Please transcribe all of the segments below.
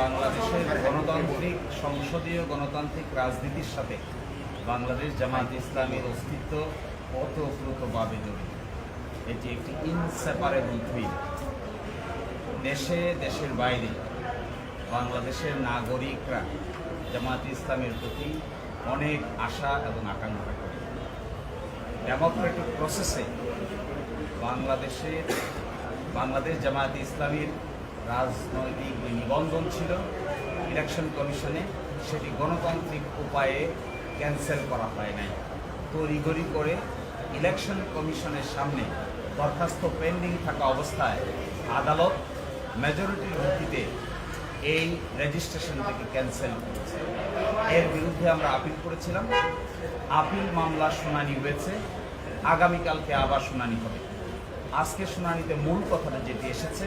বাংলাদেশের গণতান্ত্রিক, সংসদীয় গণতান্ত্রিক রাজনীতির সাথে বাংলাদেশ জামাত ইসলামের অস্তিত্ব ওতপ্রোতভাবে জড়িত। এটি একটি ইনসেপারেবল থ্রিল দেশে, দেশের বাইরে বাংলাদেশের নাগরিকরা জামাত ইসলামের প্রতি অনেক আশা এবং আকাঙ্ক্ষা করে। ডেমোক্রেটিক প্রসেসে বাংলাদেশের বাংলাদেশ জামায়াতে ইসলামীর রাজনৈতিক যে নিবন্ধন ছিল ইলেকশন কমিশনে, সেটি গণতান্ত্রিক উপায়ে ক্যান্সেল করা হয় নাই। তড়িঘড়ি করে ইলেকশন কমিশনের সামনে দরখাস্ত পেন্ডিং থাকা অবস্থায় আদালত মেজরিটির ভিত্তিতে এই রেজিস্ট্রেশন থেকে ক্যান্সেল করেছে। এর বিরুদ্ধে আমরা আপিল করেছিলাম। আপিল মামলা শুনানি হয়েছে। আগামীকালকে আবার শুনানি হবে। আজকে শুনানিতে মূল কথাটা যেটি এসেছে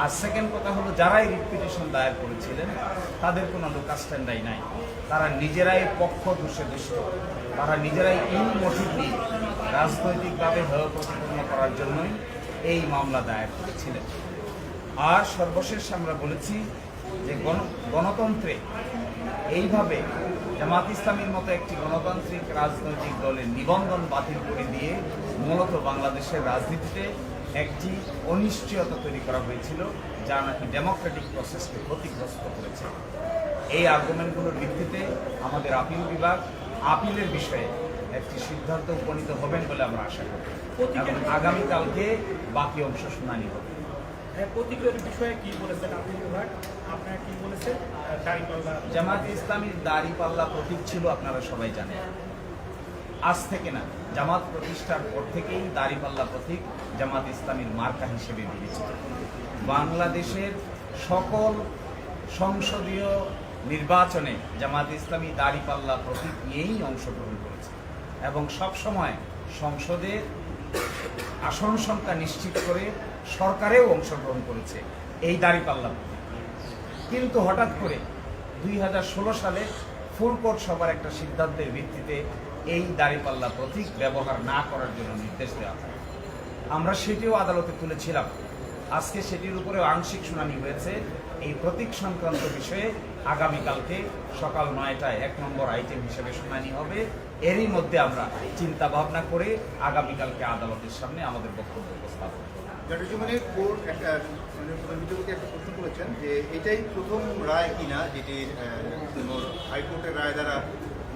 আর সেকেন্ড কথা হলো, যারাই রিপিটেশন দায়ের করেছিলেন, তাদের কোনো লোকাস্ট্যান্ডাই নাই। তারা নিজেরাই পক্ষ দোষে দুষ্ট। তারা নিজেরাই ইন মোটিভ নিয়ে রাজনৈতিকভাবে হেয় প্রতিপন্ন করার জন্যই এই মামলা দায়ের করেছিলেন। আর সর্বশেষ আমরা বলেছি যে গণ, গণতন্ত্রে এইভাবে জামাত ইসলামীর মতো একটি গণতান্ত্রিক রাজনৈতিক দলের নিবন্ধন বাতিল করে দিয়ে মূলত বাংলাদেশের রাজনীতিতে একটি অনিশ্চয়তা তৈরি করা হয়েছিল যা নাকি ডেমোক্রেটিক প্রসেসকে ক্ষতিগ্রস্ত করেছে। এই আর্গুমেন্টগুলোর ভিত্তিতে আমাদের আপিল বিভাগ আপিলের বিষয়ে একটি সিদ্ধান্ত উপনীত হবেন বলে আমরা আশা করি। এবং আগামীকালকে বাকি অংশ শুনানি হবে। হ্যাঁ প্রতিক্রিয়ার বিষয়ে কি বলেছেন আপনি বিভাগ? আপনারা কি বলেছেন? দাঁড়িপাল্লা জামাত ইসলামীর দাড়ি পাল্লা প্রতীক ছিল আপনারা সবাই জানেন। আজ থেকে না, জামাত প্রতিষ্ঠার পর থেকেই দাড়িপাল্লা প্রতীক জামাত ইসলামীর মার্কা হিসেবে বিবেচিত। বাংলাদেশের সকল সংসদীয় নির্বাচনে জামাত ইসলামী দাড়িপাল্লা প্রতীক নিয়েই অংশগ্রহণ করেছে এবং সব সময় সংসদে আসন সংখ্যা নিশ্চিত করে সরকারেও অংশগ্রহণ করেছে এই দাড়িপাল্লা প্রতীক। কিন্তু হঠাৎ করে দুই হাজার ষোলো সালে ফুলকোট সভার একটা সিদ্ধান্তের ভিত্তিতে এই দাড়িপাল্লা প্রতীক ব্যবহার না করার জন্য নির্দেশ দেওয়া হয়। আমরা সেটিও আদালতে তুলেছিলাম। আজকে সেটির উপরে আংশিক শুনানি হয়েছে। এই প্রতীক সংক্রান্ত বিষয়ে আগামীকালকে সকাল নয়টায় এক নম্বর আইটেম হিসেবে শুনানি হবে। এরই মধ্যে আমরা চিন্তা ভাবনা করে আগামীকালকে আদালতের সামনে আমাদের বক্তব্য উপস্থাপন। কোর্ট একটা মানে করেছেন যে এটাই প্রথম রায় কিনা যেটি হাইকোর্টের রায় দ্বারা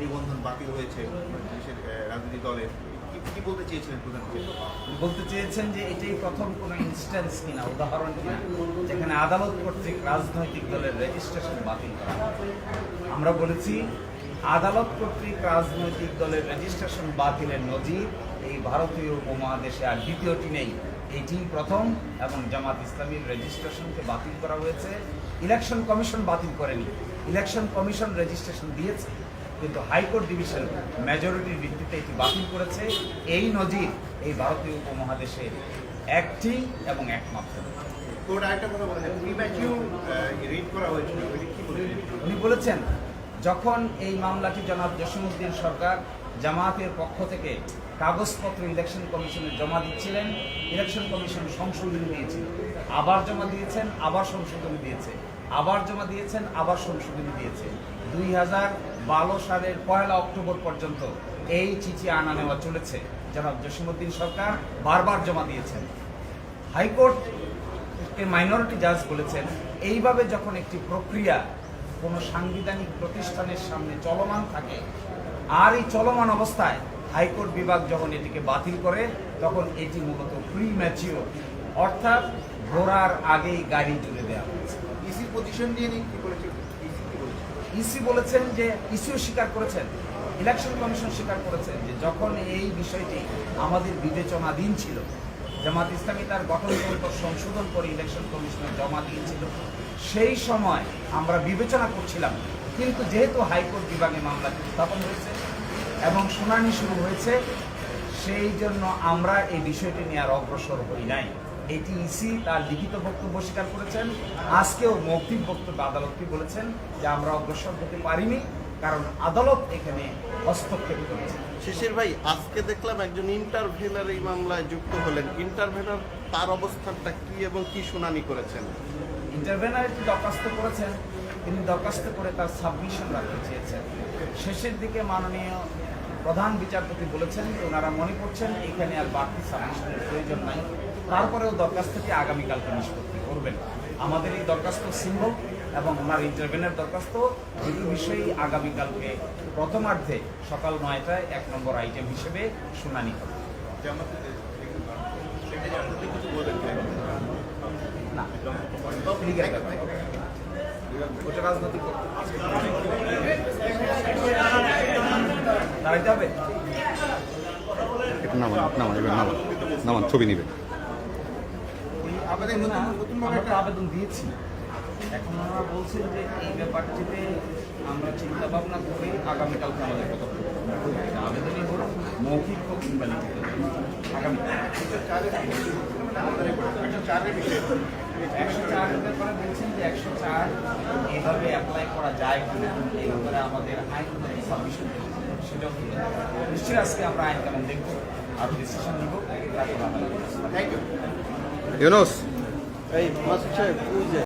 নিবন্ধন বাতিল হয়েছে রাজনৈতিক দলের। কি বলতে চেয়েছিলেন প্রধান বলতে চেয়েছেন যে এটাই প্রথম কোনো ইনস্ট্যান্স কিনা, উদাহরণ কিনা, যেখানে আদালত কর্তৃক রাজনৈতিক দলের রেজিস্ট্রেশন বাতিল করা আমরা বলেছি, আদালত কর্তৃক রাজনৈতিক দলের রেজিস্ট্রেশন বাতিলের নজির এই ভারতীয় উপমহাদেশে আর দ্বিতীয়টি নেই। এটি প্রথম এবং জামাত ইসলামীর রেজিস্ট্রেশনকে বাতিল করা হয়েছে। ইলেকশন কমিশন বাতিল করেনি। ইলেকশন কমিশন রেজিস্ট্রেশন দিয়েছে। কিন্তু হাইকোর্ট ডিভিশন মেজরিটির ভিত্তিতে এটি বাতিল করেছে। এই নজির এই ভারতীয় উপমহাদেশে একটি এবং একমাত্র। উনি বলেছেন? যখন এই মামলাটি জনাব জসিমুদ্দিন সরকার জামায়াতের পক্ষ থেকে কাগজপত্র ইলেকশন কমিশনে জমা দিচ্ছিলেন, ইলেকশন কমিশন সংশোধনী দিয়েছিল আবার জমা দিয়েছেন, আবার সংশোধনী দিয়েছে, আবার জমা দিয়েছেন, আবার সংশোধনী দিয়েছে। দুই হাজার বারো সালের পয়লা অক্টোবর পর্যন্ত এই চিঠি আনা নেওয়া চলেছে। জনাব জসিমুদ্দিন সরকার বারবার জমা দিয়েছেন। হাইকোর্ট এর মাইনরিটি জাজ বলেছেন, এইভাবে যখন একটি প্রক্রিয়া কোনো সাংবিধানিক প্রতিষ্ঠানের সামনে চলমান থাকে আর এই চলমান অবস্থায় হাইকোর্ট বিভাগ যখন এটিকে বাতিল করে তখন এটি মূলত প্রি ম্যাচিওর অর্থাৎ ঘোড়ার আগেই গাড়ি জুড়ে দেওয়া হয়েছে। ইসির পজিশন নিয়ে ইসি কি বলেছে? ইসি বলেছেন যে ইসিও স্বীকার করেছেন ইলেকশন কমিশন স্বীকার করেছেন যে যখন এই বিষয়টি আমাদের বিবেচনাধীন ছিল জামাত ইসলামী তার গঠনতন্ত্র সংশোধন করে ইলেকশন কমিশনে জমা দিয়েছিল সেই সময় আমরা বিবেচনা করছিলাম, কিন্তু যেহেতু হাইকোর্ট বিভাগে মামলাটি উত্থাপন হয়েছে এবং শুনানি শুরু হয়েছে, সেই জন্য আমরা এই বিষয়টি নিয়ে আর অগ্রসর হই নাই। এটি ইসি তার লিখিত বক্তব্য স্বীকার করেছেন। আজকেও মৌখিক বক্তব্য আদালতকে বলেছেন যে আমরা অগ্রসর হতে পারিনি, কারণ আদালত এখানে হস্তক্ষেপ করেছে। শিশির ভাই, আজকে দেখলাম একজন ইন্টারভেনার এই মামলায় যুক্ত হলেন। ইন্টারভেনার তার অবস্থানটা কি এবং কি শুনানি করেছেন? ইন্টারভেনার একটি দরখাস্ত করেছেন, তিনি দরখাস্ত করে তার সাবমিশন রাখতে চেয়েছেন। শেষের দিকে মাননীয় প্রধান বিচারপতি বলেছেন ওনারা মনে করছেন এখানে আর বাড়তি সাবমিশনের প্রয়োজন নাই। তারপরেও দরখাস্তটি আগামীকালকে নিষ্পত্তি করবেন। আমাদের এই দরখাস্ত সিম্বল এবং ওনার ইন্টারভেনের দরখাস্ত দুটি বিষয়েই আগামীকালকে প্রথমার্ধে সকাল নয়টায় এক নম্বর আইটেম হিসেবে শুনানি হবে জামাতে সেটা জানতে কিছু বলেন না লিগেল ব্যাপার। ওটা রাজনৈতিক দাঁড়াইতে হবে? একটু নামান নামান এবার নামান নামান ছবি নিবে। আমাদের না, নতুন নতুন একটা আবেদন দিয়েছি। এখন ওনারা বলছেন যে এই ব্যাপারটিতে আমরা চিন্তা ভাবনা করে আগামীকালকে আমাদের। এটা আবেদনই হোক মৌখিক হোক কিংবা লিখিত। হোক। আগামীকাল চারের বিষয়ে। একশো চার ব্যাপারে বলছেন যে একশো চার এইভাবে অ্যাপ্লাই করা যায় কিনা এই ব্যাপারে আমাদের আইন সাবমিশন সেটাও নিশ্চয়ই আজকে আমরা আইন কেমন দেখব আর ডিসিশন নিব থ্যাংক ইউ ইউনুস এই